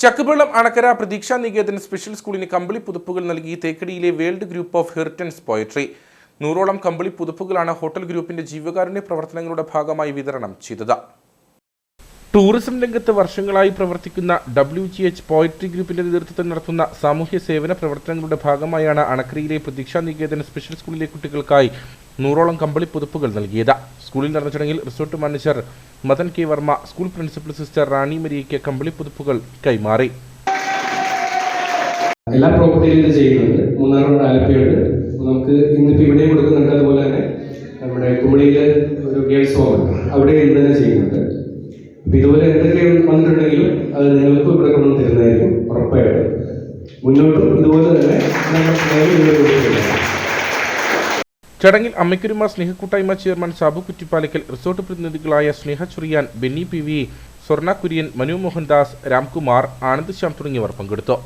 Chakkupallam Anakkara Pratheeksha Niketan special സ്കൂളിന് കമ്പിളി പുതുപ്പുകൾ നൽകി തേക്കടിയിലെ world group of heritance poetry നൂറോളം കമ്പിളി പുതുപ്പുകളാണ് ഹോട്ടൽ ഗ്രൂപ്പിന്റെ ജീവകാരുണ്യ പ്രവർത്തനങ്ങളുടെ ഭാഗമായി വിതരണം ചെയ്തത്. ടൂറിസം രംഗത്ത് വർഷങ്ങളായി പ്രവർത്തിക്കുന്ന ഡബ്ല്യു ജി എച്ച് പോയട്രി ഗ്രൂപ്പിന്റെ നേതൃത്വത്തിൽ നടത്തുന്ന സാമൂഹ്യ സേവന പ്രവർത്തനങ്ങളുടെ ഭാഗമായാണ് അണക്കരയിലെ പ്രതീക്ഷാ നികേതൻ സ്പെഷ്യൽ സ്കൂളിലെ കുട്ടികൾക്കായി നൂറോളം കമ്പളി പുതുപ്പുകൾ നൽകിയത്. സ്കൂളിൽ നടന്ന ചടങ്ങിൽ resort manager Madan K Varma school principal sister Rani മരിയയ്ക്ക് കമ്പളി പുതുപ്പുകൾ കൈമാറി. എല്ലാ പ്രോപ്പർട്ടിയിലും ഇത് ചെയ്യുന്നുണ്ട്. മൂന്നാറുണ്ട് ആലപ്പുഴയുണ്ട്. നമുക്ക് ഇന്നിപ്പോൾ ഇവിടെ കൊടുക്കുന്നുണ്ട്. അതുപോലെ തന്നെ നമ്മുടെ കുമളിയിൽ ഒരു ഗേൾസ് ഹോം അവിടെ ഇത് തന്നെ ചെയ്യുന്നുണ്ട്. അപ്പം ഇതുപോലെ എന്തൊക്കെ വന്നിട്ടുണ്ടെങ്കിലും അത് നിങ്ങൾക്ക് ഇവിടെ കൊണ്ടു തരുന്നതായിരിക്കും ഉറപ്പായിട്ടും. മുന്നോട്ടും ഇതുപോലെ തന്നെ നമ്മൾ ചടങ്ങിൽ അമ്മയ്ക്കുരുമ സ്നേഹക്കൂട്ടായ്മ chairman Sabu Kuttippalackal resort പ്രതിനിധികളായ Sneha Churiyan Benny P V Swarna Kurian Manu Mohandas Ramkumar Anand Shyam തുടങ്ങിയവർ പങ്കെടുത്തു.